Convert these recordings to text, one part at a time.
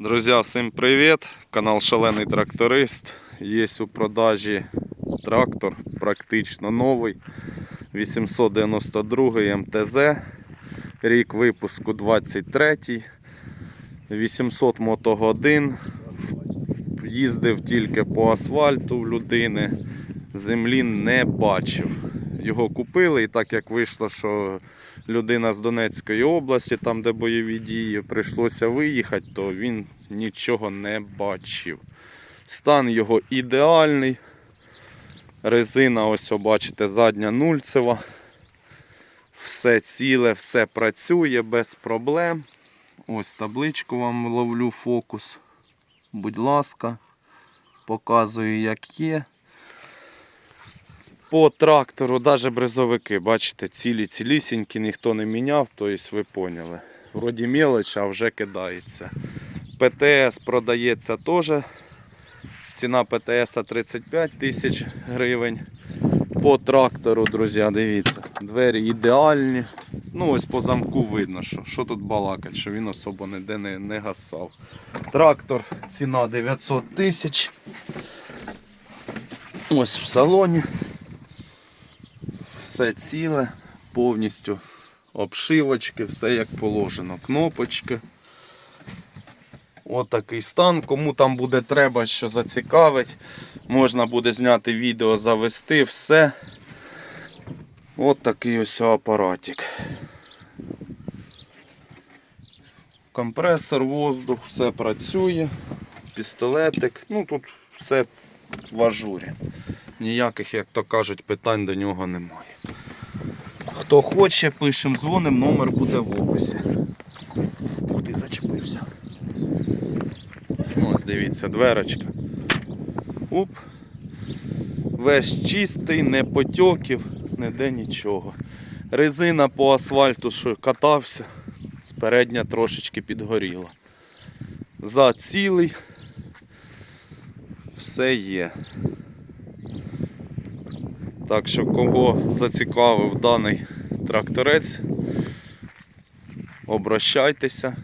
Друзья, всім привіт! Канал Шалений Тракторист. Є у продажі трактор, практично новий. 892 МТЗ. Рік випуску 23. 800 мотогодин. Їздив тільки по асфальту в людини. Землі не бачив. Його купили, і так як вийшло, що людина з Донецької області, там де бойові дії, прийшлося виїхати, то він нічого не бачив. Стан його ідеальний. Резина, ось бачите, задня нульцева. Все ціле, все працює без проблем. Ось табличку вам ловлю фокус. Будь ласка, показую, як є. По трактору, навіть бризовики, бачите, цілі цілісінькі, ніхто не міняв, тобто ви поняли. Вроді мелоч, а вже кидається. ПТС продається теж. Ціна ПТС 35 тисяч гривень. По трактору, друзі, дивіться, двері ідеальні. Ну ось по замку видно, що, що тут балакать, що він особо ніде не, не гасав. Трактор, ціна 900 тисяч. Ось в салоні. Все ціле, повністю обшивочки, все як положено. Кнопочки. Отакий стан. Кому там буде треба, що зацікавить, можна буде зняти відео, завести, все. От такий ось апаратик. Компресор, воздух, все працює, пістолетик. Ну тут все в ажурі. Ніяких, як то кажуть, питань до нього немає. Хто хоче, пишемо, дзвонимо, номер буде в описі. Ти, зачепився. Ось дивіться, дверочка. Уп. Весь чистий, не потьоків, ніде нічого. Резина по асфальту, що катався, передня трошечки підгоріла. За цілий все є. Так що кого зацікавив даний тракторець, обращайтеся,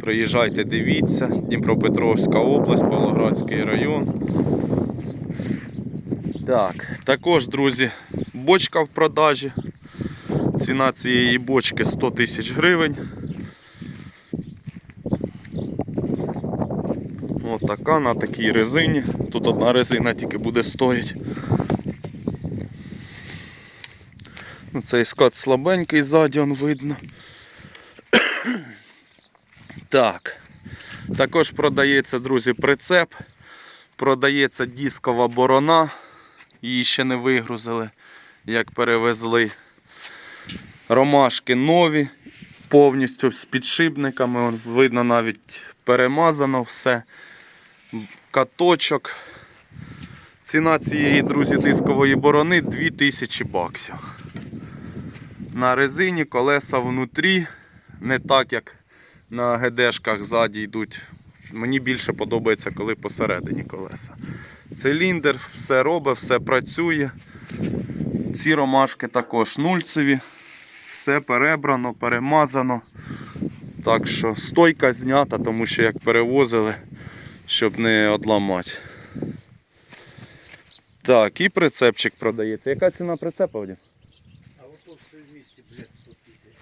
приїжджайте, дивіться, Дніпропетровська область, Павлоградський район. Так, також, друзі, бочка в продажі. Ціна цієї бочки 100 тисяч гривень. Отака на такій резині. Тут одна резина тільки буде стоїть. Цей скат слабенький ззаді он видно. Так. Також продається, друзі, прицеп. Продається дискова борона. Її ще не вигрузили, як перевезли. Ромашки нові, повністю з підшипниками. Видно, навіть перемазано все. Каточок. Ціна цієї, друзі, дискової борони 2000 баксів на резині, колеса внутрі, не так як на ГДшках ззаді йдуть. Мені більше подобається, коли посередині колеса. Циліндр, все робить, все працює. Ці ромашки також нульцеві, все перебрано, перемазано. Так що стойка знята, тому що як перевозили, щоб не одламати. Так, і прицепчик продається. Яка ціна прицепа? Вадим? А вот тут все вместе, блядь, 100 тысяч.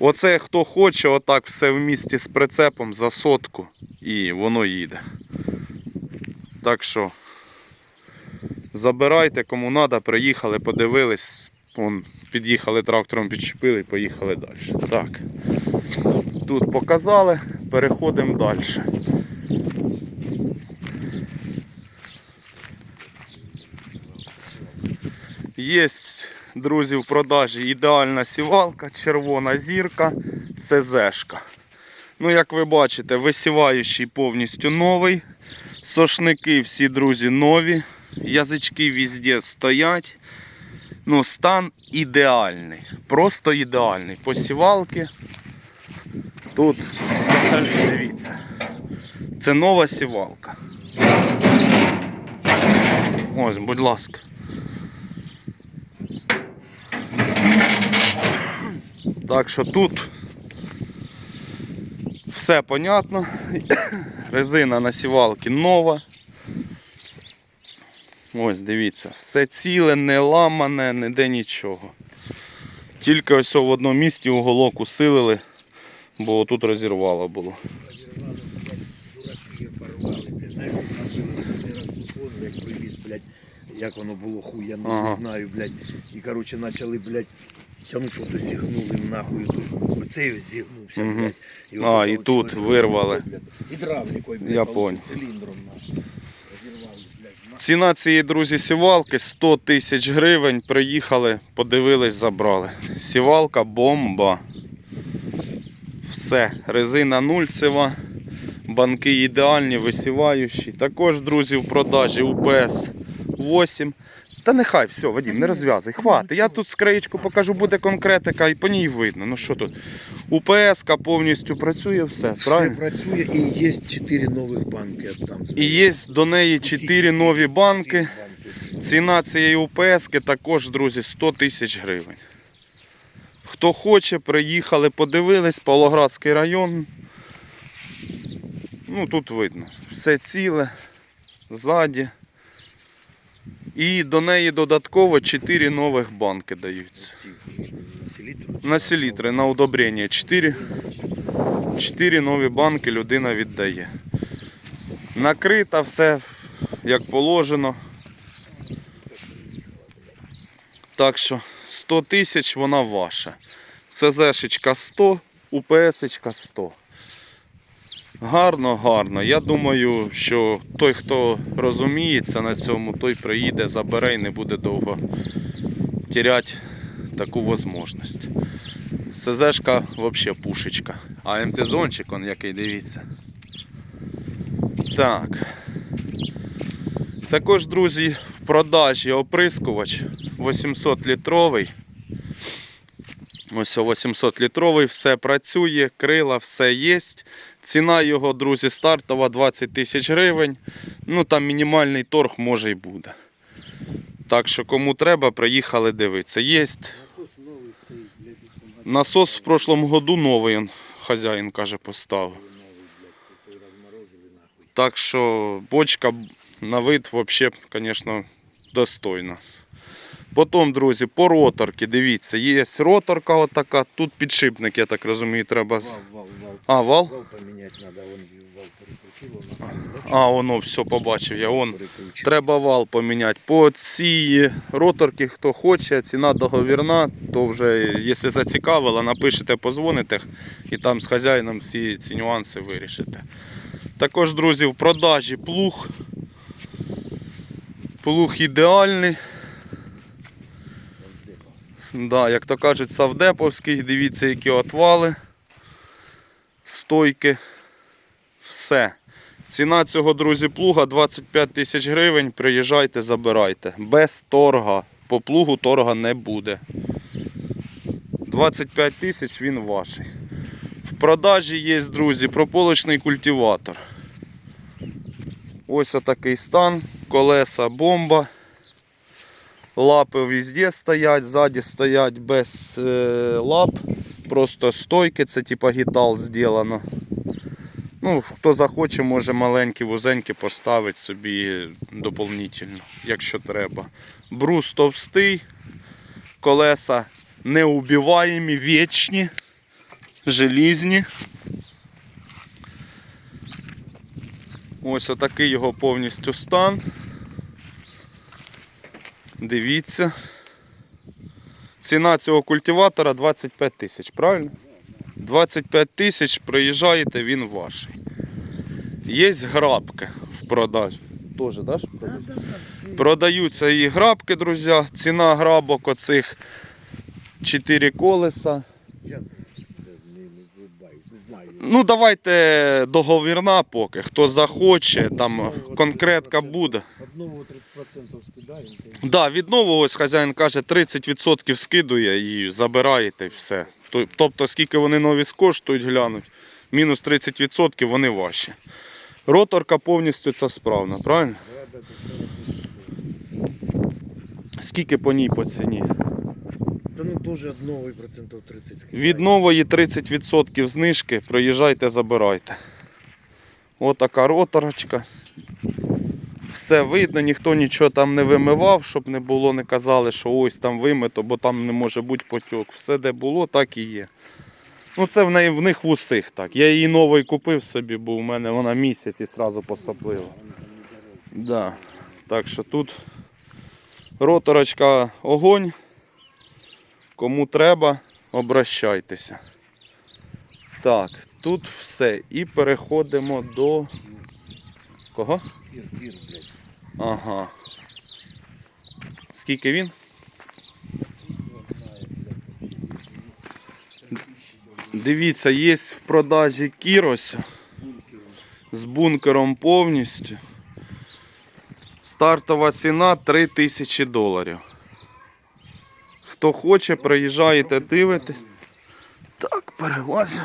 Оце хто хоче, отак все в місті з прицепом за сотку і воно їде. Так що забирайте, кому треба, приїхали, подивились, Вон, під'їхали трактором, підчепили і поїхали далі. Так. Тут показали, переходимо далі. Є, друзі, в продажі ідеальна сівалка, червона зірка, СЗшка. Ну, як ви бачите, висіваючий повністю новий. Сошники всі, друзі, нові. Язички везде стоять. Ну, стан ідеальний. Просто ідеальний. Посівалки. Тут взагалі дивіться. Це нова сівалка. Ось, будь ласка. Так що тут Все понятно. Резина на сівалки нова. Ось, дивіться, все ціле, не ламане, ніде нічого. Тільки ось в одному місці уголок усилили, бо тут розірвало було. Як воно було хуяно, Ага. не знаю, блядь. І, коротше, почали, блядь, тягнути, ото зігнули нахуй, тут оцей ось зігнувся, Мгм. блядь. А, і от тут щось, вирвали. блядь, Гідравлікою, блядь, Я получив, понял. циліндром, нахуй. Розірвали, блядь, нахуй. Ціна цієї, друзі, сівалки 100 тисяч гривень. Приїхали, подивились, забрали. Сівалка бомба. Все, резина нульцева, банки ідеальні, висіваючі. Також, друзі, в продажі УПС 8. Та нехай, все, Вадим, не розв'язуй, хватить. Я тут скреєчку покажу, буде конкретика і по ній видно. Ну що тут? УПС повністю працює, все, Все правильно? працює і є 4 нових банки там. І є до неї 4 нові банки. Ціна цієї УПС також, друзі, 100 тисяч гривень. Хто хоче, приїхали, подивились, Павлоградський район. Ну, тут видно. Все ціле, ззаді. І до неї додатково 4 нових банки даються. На селітри, на удобрення 4. 4 нові банки людина віддає. Накрита все як положено. Так що 100 тисяч вона ваша. СЗшечка 100, УПСечка 100. Гарно, гарно. Я думаю, що той, хто розуміється на цьому, той приїде, забере і не буде довго тіряти таку можливість. СЗшка взагалі пушечка. А МТ-зончик, он який дивіться. Так. Також, друзі, в продажі оприскувач 800 літровий. Ось 800 літровий, все працює, крила, все є. Ціна його, друзі, стартова 20 тисяч гривень. Ну там мінімальний торг може й буде. Так що кому треба, приїхали дивитися. Є Насос новий стоїть, у насос в прошлому году новий, он, хазяїн каже, поставив. Так що бочка на вид взагалі, звісно, достойна. Потім, друзі, по роторки, дивіться, є роторка отака, тут підшипник, я так розумію, треба. Вал, вал, вал. А, вал? Вал поміняти треба, вон вал перекрутив. А, воно все побачив я. Он. Перекручив. Треба вал поміняти. По цій роторки, хто хоче, ціна договірна, то вже, якщо зацікавило, напишете, позвоните і там з хазяїном всі ці нюанси вирішите. Також, друзі, в продажі плуг. Плуг ідеальний. Да, як то кажуть, савдеповський, дивіться, які отвали, стойки, все. Ціна цього, друзі, плуга 25 тисяч гривень. Приїжджайте, забирайте. Без торга. По плугу торга не буде. 25 тисяч він ваш. В продажі є, друзі, прополочний культиватор. Ось отакий стан. Колеса бомба. Лапи везде стоять, ззаді стоять без е, лап. Просто стойки, це типа гітал зроблено. Ну, хто захоче, може маленькі вузенькі поставити собі доповнительно, якщо треба. Брус товстий, колеса неубиваємі, вічні, желізні. Ось отакий його повністю стан. Дивіться. Ціна цього культиватора 25 тисяч, правильно? 25 тисяч приїжджаєте, він ваш. Є грабки в продажі. Тоже, да, продають? Продаються і грабки, друзі. Ціна грабок оцих 4 колеса. Ну, давайте договірна поки. Хто захоче, там конкретка буде. Одного 30% скидаємо. то Да, від нового ось хазяїн каже, 30% скидує і забираєте все. Тобто, скільки вони нові коштують, глянуть, мінус 30% вони ваші. Роторка повністю ця справна, правильно? Це. Скільки по ній по ціні? Та ну теж від нової процентів 30 скидає. Від нової 30% знижки. Приїжджайте, забирайте. Отака роторочка. Все видно, ніхто нічого там не вимивав, щоб не було, не казали, що ось там вимито, бо там не може бути потік. Все де було, так і є. Ну це в, неї, в них в усіх так. Я її новий купив собі, бо у мене вона місяць і одразу посаплила. Да. Так що тут роторочка огонь. Кому треба, обращайтеся. Так, тут все. І переходимо до. Кого? Кір, кір, блядь. Ага. Скільки він? Дивіться, є в продажі Кірос з бункером повністю. Стартова ціна 3000 доларів. Хто хоче, приїжджаєте, дивитесь. Так, перелазю.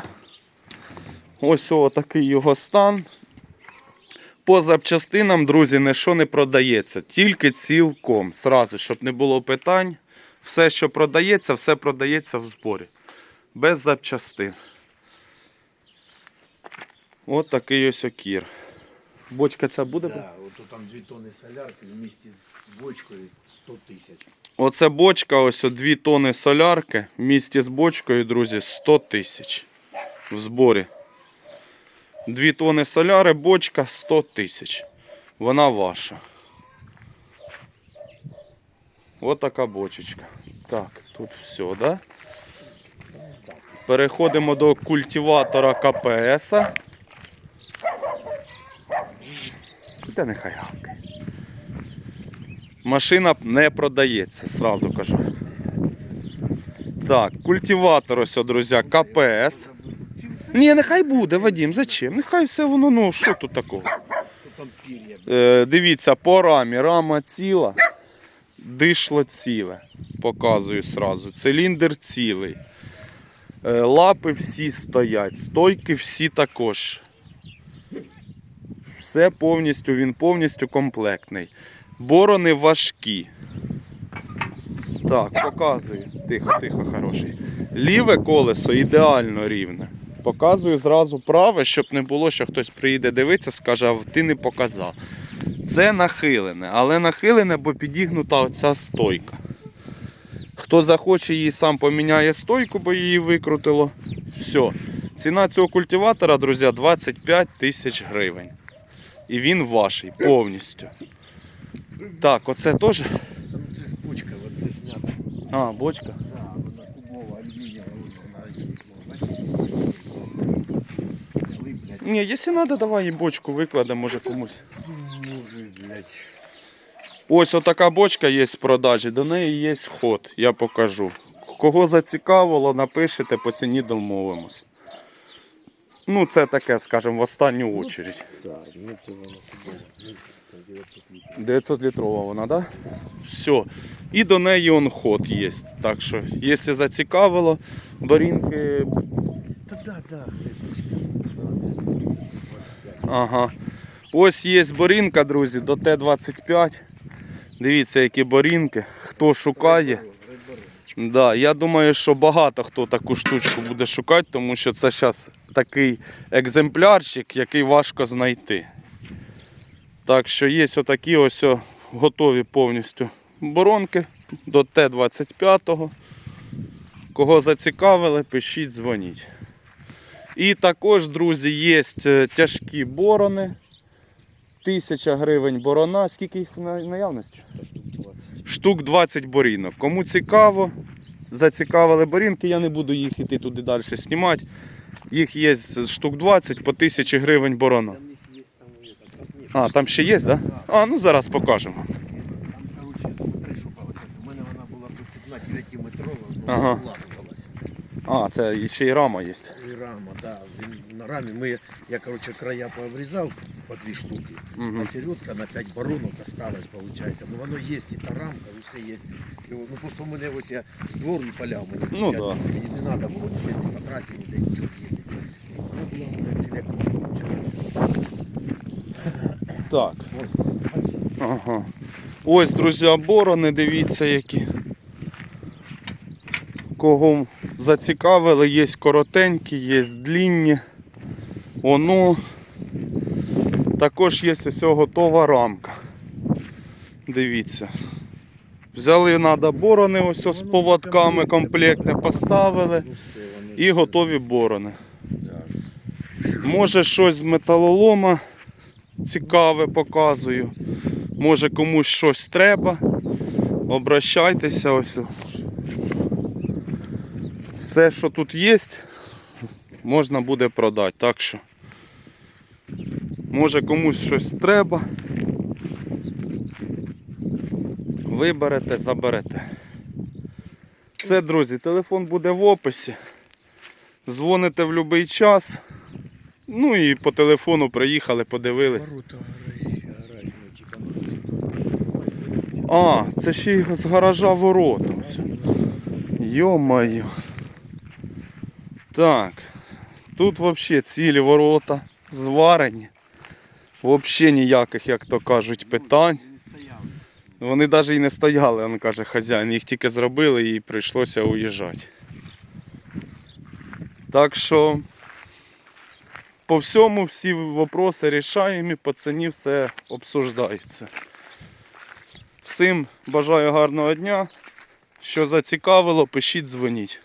Ось о, такий його стан. По запчастинам, друзі, ніщо не продається. Тільки цілком. Сразу, щоб не було питань. Все, що продається, все продається в зборі. Без запчастин. От такий ось окір. Бочка ця буде? Да, от там 2 тонни солярки в місті з бочкою 100 тисяч. Оце бочка, ось 2 тони солярки. В місті з бочкою, друзі, 100 тисяч в зборі. 2 тони соляри, бочка 100 тисяч. Вона ваша. Ось така бочечка. Так, тут все, да? Переходимо до культиватора КПС. Та нехай гавкає. Машина не продається, сразу кажу. Так, культиватор ось, друзі, КПС. Ні, нехай буде, Вадим, зачем? Нехай все воно, ну що тут такого? Е, дивіться, по рамі. Рама ціла, дишло ціле. Показую сразу. Циліндр цілий. Е, лапи всі стоять, стойки всі також. Все повністю, він повністю комплектний. Борони важкі. Так, показую. Тихо, тихо, хороший. Ліве колесо ідеально рівне. Показую зразу праве, щоб не було, що хтось приїде дивитися, скаже, а ти не показав. Це нахилене, але нахилене, бо підігнута оця стойка. Хто захоче її сам поміняє стойку, бо її викрутило. Все. Ціна цього культиватора, друзі, 25 тисяч гривень. І він ваший повністю. Так, оце теж. Та ну це ж бочка, от це снято. А, бочка. Да, вона кубова, алюмінієва, от вона. Ви, блядь, Ні, якщо треба, давай і бочку викладемо, може комусь. може, блядь. Ось отака бочка є в продажі, до неї є ход, я покажу. Кого зацікавило, напишете, по ціні домовимось. Ну, це таке, скажімо, в останню очередь. Так, ну. Ну, 900 літрів. 900 літрова вона, так? Да? Все. І до неї он ход є. Так що, якщо зацікавило, барінки. Та да, да, блядь, 25. Ага. Ось є борінка, друзі, до Т-25. Дивіться, які борінки. Хто шукає. Да, я думаю, що багато хто таку штучку буде шукати, тому що це зараз такий екземплярчик, який важко знайти. Так що є отакі ось готові повністю боронки до Т-25. Кого зацікавили, пишіть, дзвоніть. І також, друзі, є е, тяжкі борони. Тисяча гривень борона. Скільки їх в на- наявності? штук 20 борінок. Кому цікаво, зацікавили борінки, я не буду їх іти туди далі знімати. Їх є штук 20 по 1000 гривень борона. А, там ще є, так? Да? А, ну зараз покажемо. Там, короче, там три шукали. У мене вона була прицепна 9-метрова, але Ага. складувалася. А, це ще й рама є. І рама, да. Він на рамі ми, я, короче, края пообрізав по дві штуки, Угу. а середка на 5 боронок осталась, получается. Ну воно є, і та рамка, і все є. І, Ну просто у мене ось я з двору поляв, мене Ну, я, да. мені не треба було їздити по трасі, ніде нічого їздити. Була мене. Так. Ага. Ось, друзі, борони, дивіться які. Кого зацікавили, є коротенькі, є длінні. Воно. Також є ось готова рамка. Дивіться. Взяли треба борони ось з поводками комплектне поставили Ну, і готові борони. Може щось з металолома цікаве показую. Може комусь щось треба. Обращайтеся ось. Все, що тут є, можна буде продати. Так що, може комусь щось треба. Виберете, заберете. Все, друзі, телефон буде в описі. Дзвоните в будь-який час. Ну і по телефону приїхали, подивились. А, це ще й з гаража ворота. Йо-моє. Так. Тут взагалі цілі ворота зварені. Взагалі ніяких, як то кажуть, питань. Вони навіть і не стояли, він каже хазяїн. Їх тільки зробили і прийшлося уїжджати. Так що по всьому всі вопроси рішаємо, по ціні все обсуждається. Всім бажаю гарного дня. Що зацікавило, пишіть, дзвоніть.